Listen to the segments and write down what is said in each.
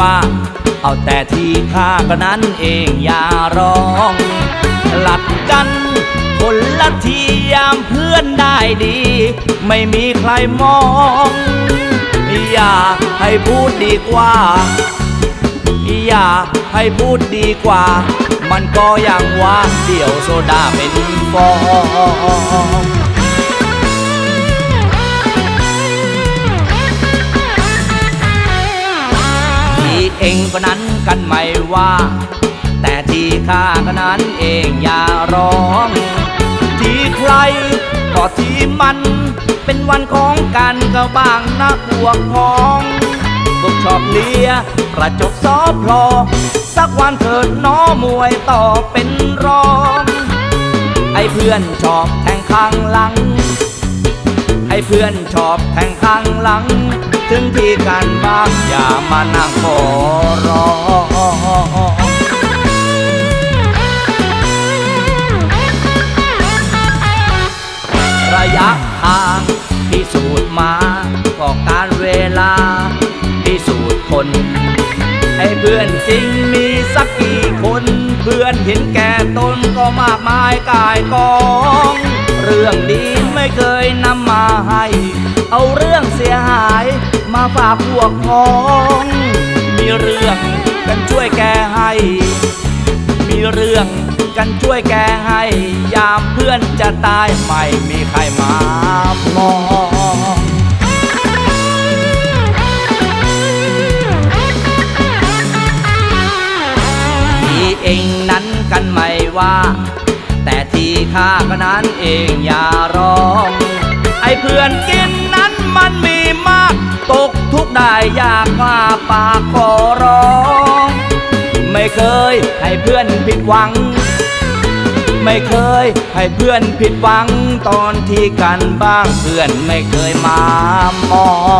ว่า เอาแต่ที่ข้าก็นั้นเองอย่าร้อง หลัดกันคนละทียามเพื่อนได้ดี ไม่มีใครมอง อย่าให้พูดดีกว่า อย่าให้พูดดีกว่า มันก็ยังว่าเดี๋ยวโซดาเป็นฟอง เองก็นั้นกันไม่ว่า แต่ที่ข้าก็นั้นเองอย่าร้อง ที่ใครก็ที่มัน เป็นวันของกันก็บ้างนะพวกพ้องพวกชอบเลียกระจกซอพลอ สักวันเถิดน้อมวยต่อเป็นรอง ไอ้เพื่อนชอบแทงข้างหลัง เพื่อนชอบแทงข้างหลัง ถึงที่กันบ้างอย่ามานั่งขอร้องระยะทางพิสูจน์มาก็การเวลาพิสูจน์คนให้เพื่อนจริงมีสักกี่คนเพื่อนเห็นแก่ตนก็มากมายกายกอง เรื่องดี ไม่เคยนำมาให้ เอาเรื่องเสียหายมาฝากพวกพ้อง มีเรื่องกันช่วยแก้ให้ มีเรื่องกันช่วยแก้ให้ ยามเพื่อนจะตายไม่มีใครมามองที่เองนั้นกันไม่ว่า แต่ที่าก็นั้นเองอย่าร้องไอ้เพื่อนกินนั้นมันมีมาก ตกทุกได้ยากมาปากขอร้อง ไม่เคยให้เพื่อนผิดหวัง ไม่เคยให้เพื่อนผิดหวังตอนที่กันบ้างเพื่อนไม่เคยมามอง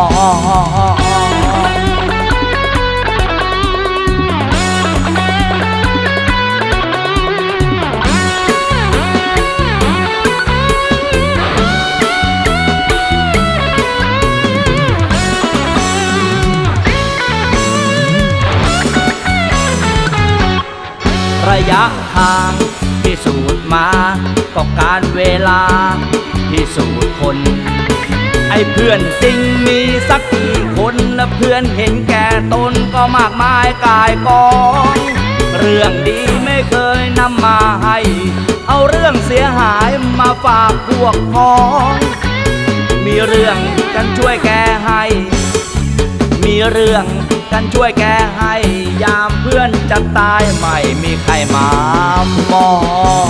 ระยะทางพิสูจน์มาก็การเวลาพิสูจน์คน ไอ้เพื่อนจริงมีสักกี่คนและเพื่อนเห็นแก่ตนก็มากมายกายกองเรื่องดีไม่เคยนำมาให้ เอาเรื่องเสียหายมาฝากพวกพ้องมีเรื่องกันช่วยแก้ให้ มีเรื่อง กันช่วยแก้ให้ ยามเพื่อนจะตายไม่มีใครมามอง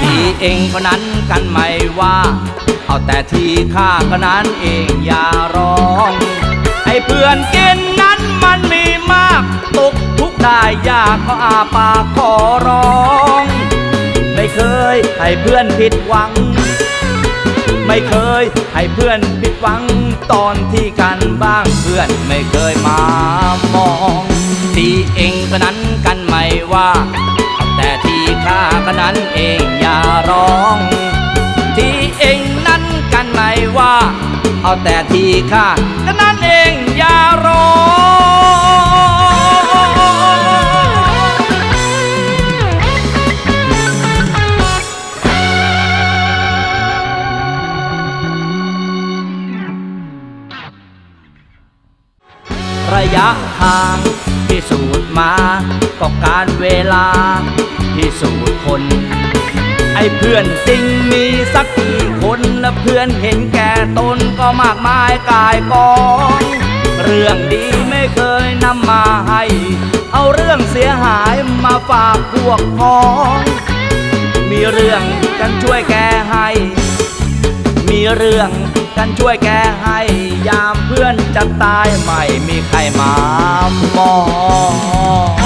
ที่เองก็นั้นกันไม่ว่า เอาแต่ที่ข้าก็นั้นเองอย่าร้องให้เพื่อนกินนั้นมันมีมากตกทุกได้ยากก็อาปากขอร้อง ไม่เคยให้เพื่อนผิดหวัง ไม่เคยให้เพื่อนผิดหวังตอนที่กันบ้างเพื่อนไม่เคยมามองที่เองก็นั้นกันไม่ว่า แต่ที่ข้าก็นั้นเองอย่าร้อง ที่เองนั้นกันไม่ว่า เอาแต่ที่ข้าก็นั้นเองอย่าร้อง ระยะทางพิสูจน์มาก็การเวลาพิสูจน์คน ไอ้เพื่อนจริงมีสักกี่คนและเพื่อนเห็นแก่ตนก็มากมายกายกองเรื่องดีไม่เคยนำมาให้ เอาเรื่องเสียหายมาฝากพวกพ้อง มีเรื่องกันช่วยแก้ให้ มีเรื่องกันช่วยแก้ให้ยามเพื่อนจะตายไม่มีใครมามอง